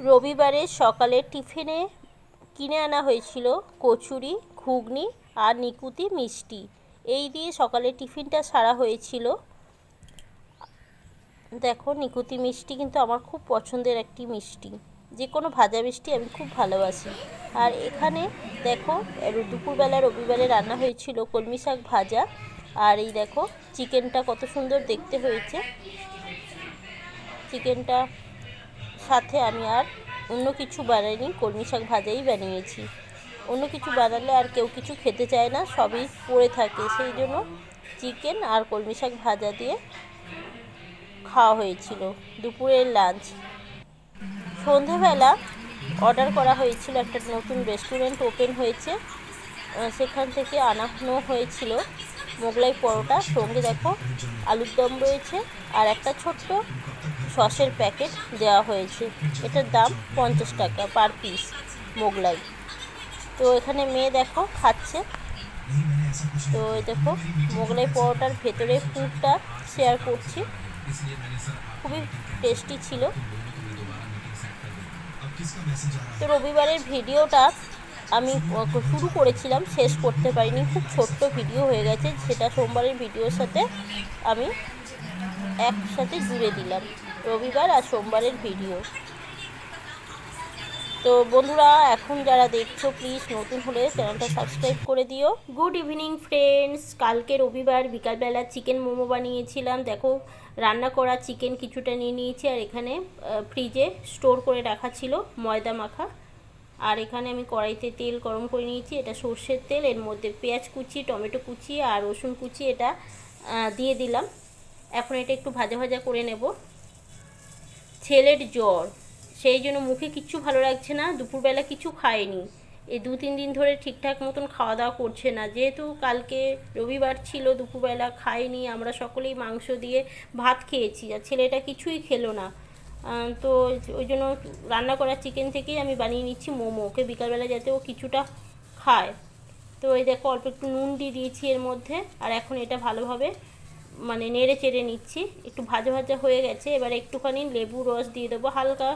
রবিবারে সকালে টিফিনে কিনে আনা হয়েছিল কচুরি, ঘুগনি আর নিকুতি মিষ্টি। এই দিয়ে সকালে টিফিনটা সারা হয়েছিল। দেখো, নিকুতি মিষ্টি কিন্তু আমার খুব পছন্দের একটি মিষ্টি। যে কোনো ভাজা মিষ্টি আমি খুব ভালোবাসি। আর এখানে দেখো দুপুরবেলা রবিবারে রান্না হয়েছিল কলমি শাক ভাজা। আর এই দেখো, চিকেনটা কত সুন্দর দেখতে হয়েছে। চিকেনটা সাথে আমি আর অন্য কিছু বানাইনি, কলমি শাক ভাজাই বানিয়েছি। অন্য কিছু বানালে আর কেউ কিছু খেতে চায় না, সবই পড়ে থাকে। সেই জন্য চিকেন আর কলমি শাক ভাজা দিয়ে খাওয়া হয়েছিল। দুপুরের লাঞ্চ। সন্ধেবেলা অর্ডার করা হয়েছিল একটা নতুন রেস্টুরেন্ট ওপেন হয়েছে। সেখান থেকে আনানো হয়েছিল মোগলাই পরোটা। সঙ্গে দেখো আলুর দম রয়েছে আর একটা ছোট্ট সসের প্যাকেট দেওয়া হয়েছে। এটার দাম পঞ্চাশ টাকা পার পিস মোগলাই। তো এখানে মেয়ে দেখো খাচ্ছে। তো দেখো, মোগলাই পরোটার ভেতরে পুরটা শেয়ার করছি। খুবই টেস্টি ছিল। তো রবিবারের ভিডিওটা আমি শুরু করেছিলাম, শেষ করতে পারিনি। খুব ছোট্ট ভিডিও হয়ে গেছে। সেটা সোমবারের ভিডিওর সাথে আমি একসাথে জুড়ে দিলাম। রবিবার আর সোমবারের ভিডিও। তো বন্ধুরা, এখন যারা দেখছ প্লিজ নতুন হলে চ্যানেলটা সাবস্ক্রাইব করে দিও। গুড ইভিনিং ফ্রেন্ডস কালকে রবিবার বিকালবেলা চিকেন মোমো বানিয়েছিলাম। দেখো, রান্না করা চিকেন কিছুটা নিয়ে নিয়েছি আর এখানে ফ্রিজে স্টোর করে রাখা ছিল ময়দা মাখা। আর এখানে আমি কড়াইতে তেল গরম করে নিয়েছি। এটা সর্ষের তেল, এর মধ্যে পেঁয়াজ কুচি, টমেটো কুচি আর রসুন কুচি এটা দিয়ে দিলাম। এখন এটা একটু ভাজা ভাজা করে নেব। ছেলের জ্বর। সেই জন্য মুখে কিচ্ছু ভালো লাগছে না, দুপুরবেলা কিছু খায়নি। এই দু তিন দিন ধরে ঠিকঠাক মতন খাওয়া দাওয়া করছে না। যেহেতু কালকে রবিবার ছিল, দুপুরবেলা খায়নি, আমরা সকলেই মাংস দিয়ে ভাত খেয়েছি আর ছেলেটা কিছুই খেলো না। তো ওই জন্য রান্না করা চিকেন থেকেই আমি বানিয়ে নিচ্ছি মোমো। ওকে বিকালবেলা যাতে ও কিছুটা খায়। তো এই দেখো, অল্প একটু নুন দিয়ে দিয়েছি এর মধ্যে। আর এখন এটা ভালোভাবে মানে নেড়ে চেড়ে নিচ্ছি। একটু ভাজা ভাজা হয়ে গেছে। এবার একটুখানি লেবু রস দিয়ে দেবো, হালকা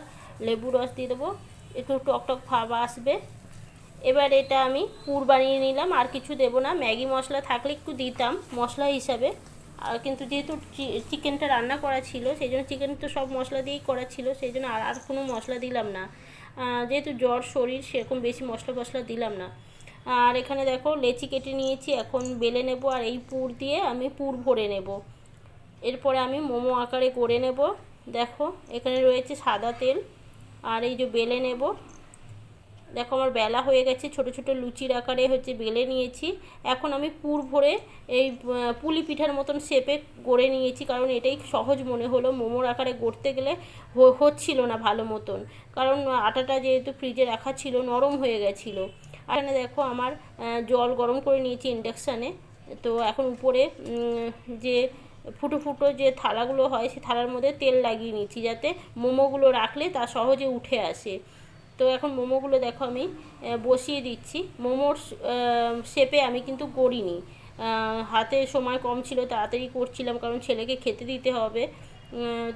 লেবু রস দিয়ে দেবো। একটু টক টক ভাব আসবে। এবার এটা আমি পুর বানিয়ে নিলাম। আর কিছু দেবো না। ম্যাগি মশলা থাকলে একটু দিতাম মশলা হিসাবে। আর কিন্তু যেহেতু চিকেনটা রান্না করা ছিল, সেই জন্য চিকেন তো সব মশলা দিয়েই করা ছিল, সেই জন্য আর আর কোনো মশলা দিলাম না। যেহেতু জ্বর, শরীর, সেরকম বেশি মশলা ফসলা দিলাম না। আর এখানে দেখো লেচি কেটে নিয়েছি, এখন বেলে নেব আর এই পুর দিয়ে আমি পুর ভরে নেব। এরপরে আমি মোমো আকারে করে নেব। দেখো, এখানে রয়েছে সাদা তেল, আর এই যে বেলে নেব। দেখো আমার বেলা হয়ে গেছে, ছোট ছোট লুচির আকারে হচ্ছে বেলে নিয়েছি। এখন আমি পুর ভরে এই পুলি পিঠার মতন শেপে গড়ে নিয়েছি, কারণ এটাই সহজ মনে হলো মোমোর আকারে গড়তে গেলে হচ্ছিল না ভালো মতন। কারণ আটাটা যেহেতু ফ্রিজে রাখা ছিল, নরম হয়ে গেছিল। এখানে দেখো আমার জল গরম করে নিয়েছি ইন্ডাকশানে তো এখন উপরে যে ফুটো ফুটো যে থালাগুলো হয় সেই থালার মধ্যে তেল লাগিয়ে নিচ্ছি যাতে মোমোগুলো রাখলে তা সহজে উঠে আসে। তো এখন মোমোগুলো দেখো আমি বসিয়ে দিচ্ছি। মোমোর শেপে আমি কিন্তু করিনি। হাতে সময় কম ছিল, তাড়াতাড়ি করছিলাম, কারণ ছেলেকে খেতে দিতে হবে।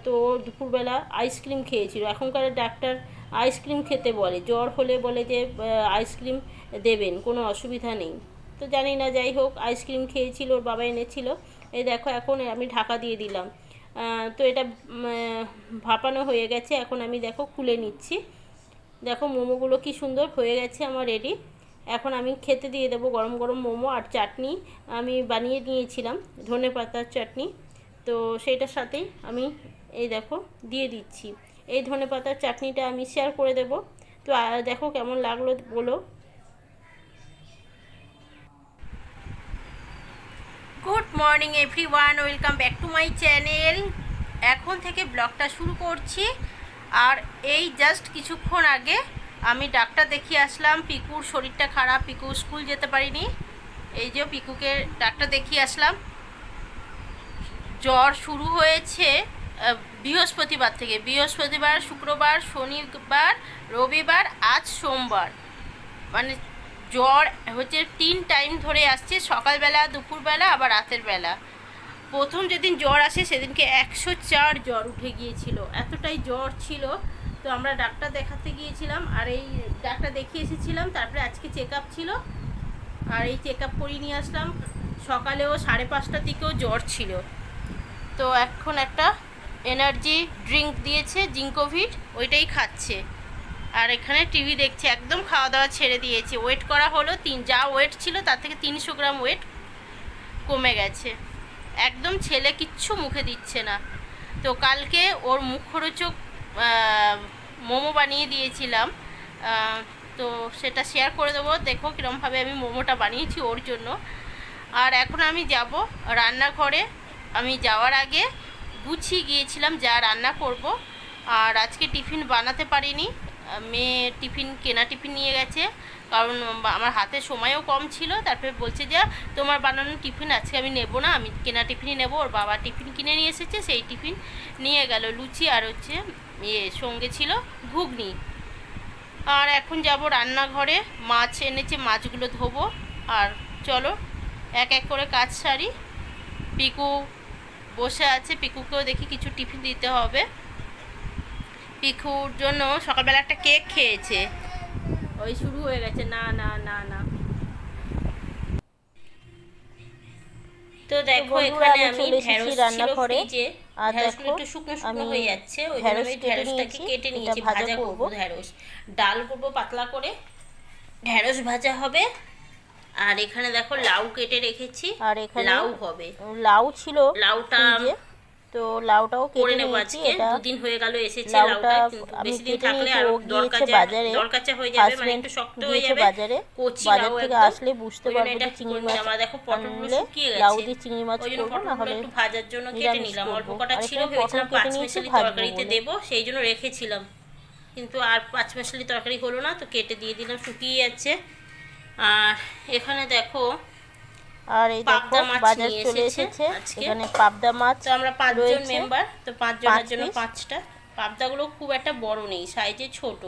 তো দুপুরবেলা আইসক্রিম খেয়েছিল। এখনকার ডাক্তার আইসক্রিম খেতে বলে, জ্বর হলে বলে যে আইসক্রিম দেবেন, কোনো অসুবিধা নেই। তো জানি না, যাই হোক, আইসক্রিম খেয়েছিল, ওর বাবা এনেছিল। এই দেখো, এখন আমি ঢাকা দিয়ে দিলাম। তো এটা ভাপানো হয়ে গেছে। এখন আমি দেখো, খুলে নিচ্ছি। দেখো, মোমোগুলো কি সুন্দর হয়ে গেছে আমার রেডি। এখন আমি খেতে দিয়ে দেবো গরম গরম মোমো আর চাটনি। আমি বানিয়ে নিয়েছিলাম ধনে পাতার চাটনি। তো সেইটার সাথেই আমি, এই দেখো, দিয়ে দিচ্ছি। এই ধনে পাতার চাটনিটা আমি শেয়ার করে দেবো। তো দেখো কেমন লাগল, বলো। Good morning everyone welcome back to my channel এখন থেকে ব্লগটা শুরু করছি। আর এই জাস্ট কিছুক্ষণ আগে আমি ডাক্তার দেখিয়ে আসলাম। পিকুর শরীরটা খারাপ, পিকু স্কুল যেতে পারিনি। এই যে পিকুকে ডাক্তার দেখিয়ে আসলাম। জ্বর শুরু হয়েছে। বৃহস্পতিবার থেকে। বৃহস্পতিবার, শুক্রবার, শনিবার, রবিবার, আজ সোমবার। মানে জ্বর হচ্ছে তিন টাইম ধরে আসছে, সকালবেলা, দুপুরবেলা, আবার রাতের বেলা। প্রথম যেদিন জ্বর আসে, সেদিনকে একশো চার জ্বর উঠে গিয়েছিল। এতটাই জ্বর ছিল। তো আমরা ডাক্তার দেখাতে গিয়েছিলাম, আর এই ডাক্তার দেখিয়ে এসেছিলাম। তারপরে আজকে চেক আপ ছিল। আর এই চেক আপ করিয়ে নিয়ে আসলাম। সকালেও সাড়ে পাঁচটার দিকেও জ্বর ছিল। তো এখন একটা এনার্জি ড্রিঙ্ক দিয়েছে জিঙ্কোভিট ওইটাই খাচ্ছে। আর এখানে টিভি দেখছে, একদম খাওয়া দাওয়া ছেড়ে দিয়েছে। ওয়েট করা হলো তিন, যা ওয়েট ছিল তার থেকে তিনশো গ্রাম ওয়েট কমে গেছে। একদম ছেলে কিচ্ছু মুখে দিচ্ছে না। তো কালকে ওর মুখরোচক মোমো বানিয়ে দিয়েছিলাম। তো সেটা শেয়ার করে দেবো। দেখো কীরমভাবে আমি মোমোটা বানিয়েছি ওর জন্য। আর এখন আমি যাব রান্নাঘরে। আমি যাওয়ার আগে গুছিয়ে গিয়েছিলাম যা রান্না করব। আর আজকে টিফিন বানাতে পারিনি। মেয়ে টিফিন, কেনা টিফিন নিয়ে গেছে। কারণ আমার হাতে সময়ও কম ছিল। তারপরে বলছে যে, তোমার বানানো টিফিন আজকে আমি নেব না। আমি কেনা টিফিনই নেব। ওর বাবা টিফিন কিনে নিয়ে এসেছে। সেই টিফিন নিয়ে গেল লুচি আর হচ্ছে ইয়ে সঙ্গে ছিল ঘুগনি। আর এখন যাব রান্নাঘরে। মাছ এনেছে, মাছগুলো ধোবো। আর চলো, এক এক করে কাজ সারি। পিকু বসে আছে পিকুকেও দেখি কিছু টিফিন দিতে হবে। পিকুর জন্য সকালবেলা একটা কেক খেয়েছে। ওই শুরু হয়ে গেছে না না না না। তো দেখো এখানে আমি ঢেঁড়স রান্না করে। আর দেখো, একটু শুকনো শুকনো হয়ে যাচ্ছে। ওই জন্য ঢেঁড়স আমি কেটে ঢেঁড়সটাকে নিয়েছি, কেটে নিয়েছি ভাজা করব। ঢেঁড়স। ডাল করব পাতলা করে। ঢেঁড়স ভাজা হবে। আর এখানে দেখো লাউ কেটে রেখেছি। আর এখানে লাউ হবে। লাউ ছিল লাউটা তো লাউটাও কেটে নেব নিয়েছি আজকে। দুদিন হয়ে গেল এসেছে লাউটা বেশি দিন থাকলে আর দরকার বাজারে। দরকারচা হয়ে যাবে মানে একটু শক্ত হয়ে যাবে। বাজারে কচি বাজার থেকে আসলে বুঝতে পারবে যে চিংড়ি মাছ। আমার দেখো পটলগুলো শুকিয়ে লাউ দিয়ে চিংড়ি মাছ করব না হলে একটু ভাজার জন্য কেটে নিলাম। অল্প। কটা ছিল ভেবেছিলাম পাঁচ মেশালি তরকারিতে। দেবো সেই জন্য রেখেছিলাম। কিন্তু আর পাঁচ মেশালি তরকারি হলো না তো কেটে দিয়ে দিলাম শুকিয়ে যাচ্ছে। আর এখানে দেখো আর এই দেখো পাবদা মাছ বাজার চলে এসেছে এখানে পাবদা মাছ তো আমরা পাঁচজন মেম্বার তো পাঁচজনের জন্য পাঁচটা। পাবদাগুলো খুব একটা বড় নেই সাইজে ছোট।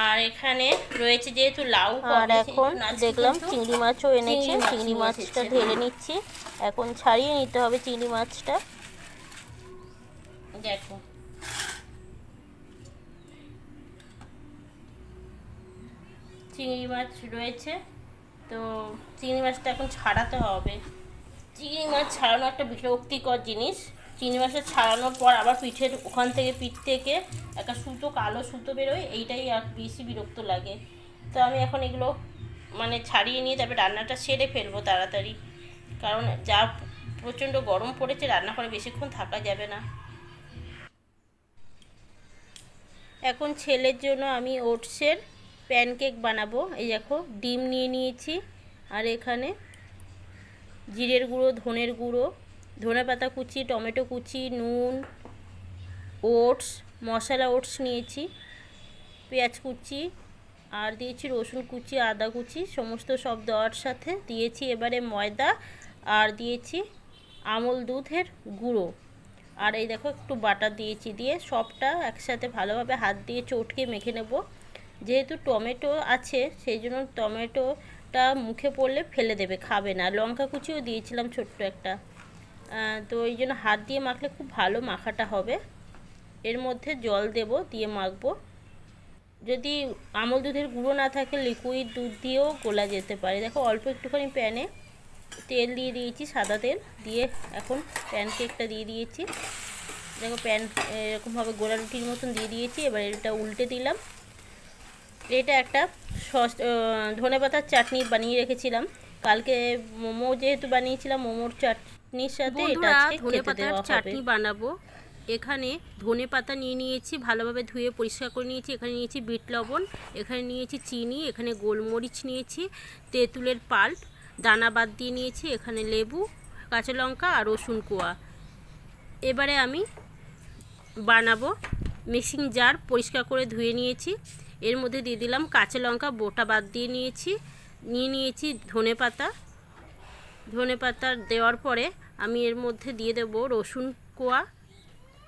আর এখানে রয়েছে যেহেতু লাউ আর এখন দেখলাম চিংড়ি মাছও এনেছে। চিংড়ি মাছটা। ঢেলে নিচ্ছি। এখন ছাড়িয়ে নিতে হবে চিংড়ি মাছটা। দেখো। চিংড়ি মাছ রয়েছে। তো চিংড়ি মাছটা এখন ছাড়াতে হবে। চিংড়ি মাছ ছাড়ানো একটা বিরক্তিকর জিনিস। চিংড়ি মাছটা ছাড়ানোর পর আবার পিঠের ওখান থেকে, পিঠ থেকে একটা সুতো, কালো সুতো বেরোয়। এইটাই আর বেশি বিরক্ত লাগে। তো আমি এখন এগুলো মানে ছাড়িয়ে নিয়ে তারপরে রান্নাটা সেরে ফেলব তাড়াতাড়ি। কারণ যা প্রচণ্ড গরম পড়েছে, রান্না করে বেশিক্ষণ থাকা যাবে না। এখন ছেলের জন্য আমি ওটসের প্যানকেক বানাবো। এই দেখো, ডিম নিয়ে নিয়েছি। আর এখানে জিরের গুঁড়ো, ধনের গুঁড়ো, ধনে পাতা কুচি, টমেটো কুচি, নুন, ওটস, মশলা ওটস নিয়েছি, পেঁয়াজ কুচি, আর দিয়েছি রসুন কুচি, আদা কুচি, সমস্ত সব দেওয়ার সাথে দিয়েছি এবারে ময়দা, আর দিয়েছি আমল দুধের গুঁড়ো। আর এই দেখো, একটু বাটার দিয়েছি দিয়ে সবটা একসাথে ভালোভাবে হাত দিয়ে চটকে মেখে নেব। যেহেতু টমেটো আছে, সেই জন্য টমেটোটা মুখে পড়লে ফেলে দেবে, খাবে না। লঙ্কা কুচিও দিয়েছিলাম ছোট্ট একটা। তো এই জন্য হাত দিয়ে মাখলে খুব ভালো মাখাটা হবে। এর মধ্যে জল দেব, দিয়ে মাখবো। যদি আমল দুধের গুঁড়ো না থাকে লিকুইড দুধ দিয়েও গোলা যেতে পারে। দেখো, অল্প একটুখানি প্যানে তেল দিয়ে দিয়েছি, সাদা তেল। দিয়ে এখন প্যানকেকটা দিয়ে দিয়েছি। দেখো প্যান এরকমভাবে গোলা রুটির মতন দিয়ে দিয়েছি। এবার এটা উল্টে দিলাম। এটা একটা সস ধনে পাতার চাটনি বানিয়ে রেখেছিলাম। কালকে মোমো যেহেতু বানিয়েছিলাম মোমোর চাটনির সাথে এটা আজকে খেতে দেওয়া চাটনি বানাবো। এখানে ধনে পাতা নিয়ে নিয়েছি ভালোভাবে ধুয়ে পরিষ্কার করে নিয়েছি। এখানে নিয়েছি বিট লবণ এখানে নিয়েছি চিনি এখানে গোলমরিচ নিয়েছি তেঁতুলের পাল্প দানা বাদ দিয়ে নিয়েছি এখানে লেবু কাঁচা লঙ্কা আর রসুন কোয়া। এবারে আমি বানাবো মিক্সিং জার পরিষ্কার করে ধুয়ে নিয়েছি। এর মধ্যে দিয়ে দিলাম কাঁচা লঙ্কা, বোটা বাদ দিয়ে নিয়েছি। নিয়ে নিয়েছি ধনে পাতা। ধনে পাতা দেওয়ার পরে আমি এর মধ্যে দিয়ে দেব রসুন কোয়া।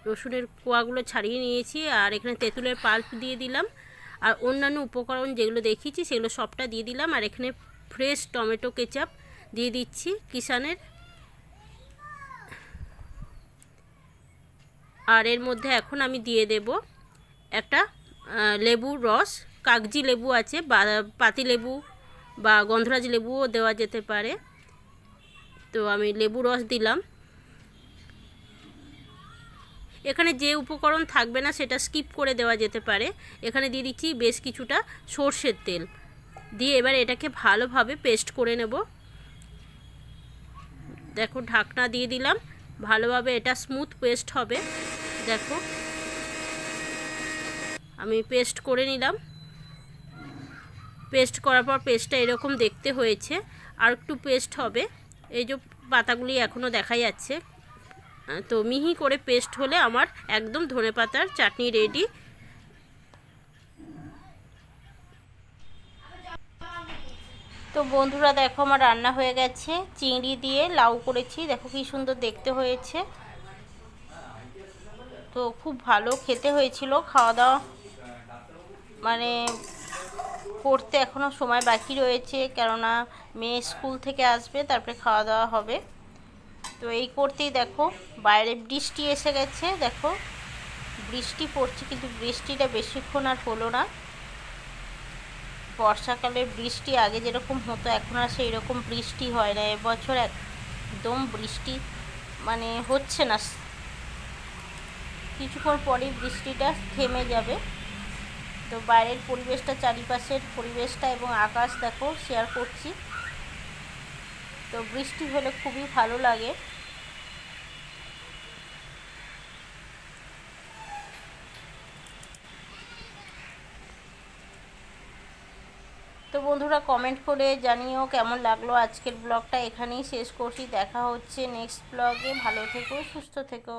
রসুনের কোয়াগুলো ছাড়িয়ে নিয়েছি আর এখানে তেঁতুলের পাল্প দিয়ে দিলাম। আর অন্যান্য উপকরণ যেগুলো দেখিয়েছি সেগুলো সবটা দিয়ে দিলাম। আর এখানে ফ্রেশ টমেটো কেচাপ দিয়ে দিচ্ছি কিষানের আর এর মধ্যে এখন আমি দিয়ে দেব একটা লেবুর রস। কাগজি লেবু আছে, বা, পাতি লেবু বা গন্ধরাজ লেবুও দেওয়া যেতে পারে। তো আমি লেবু রস দিলাম। এখানে যে উপকরণ থাকবে না সেটা স্কিপ করে দেওয়া যেতে পারে। এখানে দিয়ে দিচ্ছি বেশ কিছুটা সর্ষের তেল। দিয়ে এবার এটাকে ভালোভাবে পেস্ট করে নেব। দেখো, ঢাকনা দিয়ে দিলাম। ভালোভাবে এটা স্মুথ পেস্ট হবে। দেখো। আমি পেস্ট করে নিলাম। পেস্ট করার পর পেস্টটা এরকম দেখতে হয়েছে। আর একটু পেস্ট হবে। এই যে পাতাগুলি এখনও দেখা যাচ্ছে। তো মিহি করে পেস্ট হলে আমার একদম ধনে পাতার চাটনি রেডি তো বন্ধুরা দেখো আমার রান্না হয়ে গেছে। চিংড়ি দিয়ে লাউ করেছি। দেখো কি সুন্দর দেখতে হয়েছে। তো খুব ভালো খেতে হয়েছিল খাওয়া দাওয়া। মানে করতে এখনও সময় বাকি রয়েছে, কেননা মেয়ে স্কুল থেকে আসবে, তারপরে খাওয়া দাওয়া হবে। তো এই করতেই দেখো, বাইরে বৃষ্টি এসে গেছে, দেখো। বৃষ্টি পড়ছে, কিন্তু বৃষ্টিটা বেশিক্ষণ আর হলো না। বর্ষাকালে বৃষ্টি আগে যেরকম হতো, এখন আর সেই রকম বৃষ্টি হয় না। এবছর একদম বৃষ্টি মানে হচ্ছে না। কিছুক্ষণ পরেই বৃষ্টিটা থেমে যাবে। তো বাইরের পরিবেশটা, চারিপাশের পরিবেশটা এবং আকাশ দেখো শেয়ার করছি। তো বৃষ্টি হলে খুবই ভালো লাগে। তো বন্ধুরা কমেন্ট করে জানিও কেমন লাগল আজকের ব্লগটা এখানেই শেষ করছি। দেখা হচ্ছে নেক্সট ব্লগে ভালো থেকো, সুস্থ থেকো।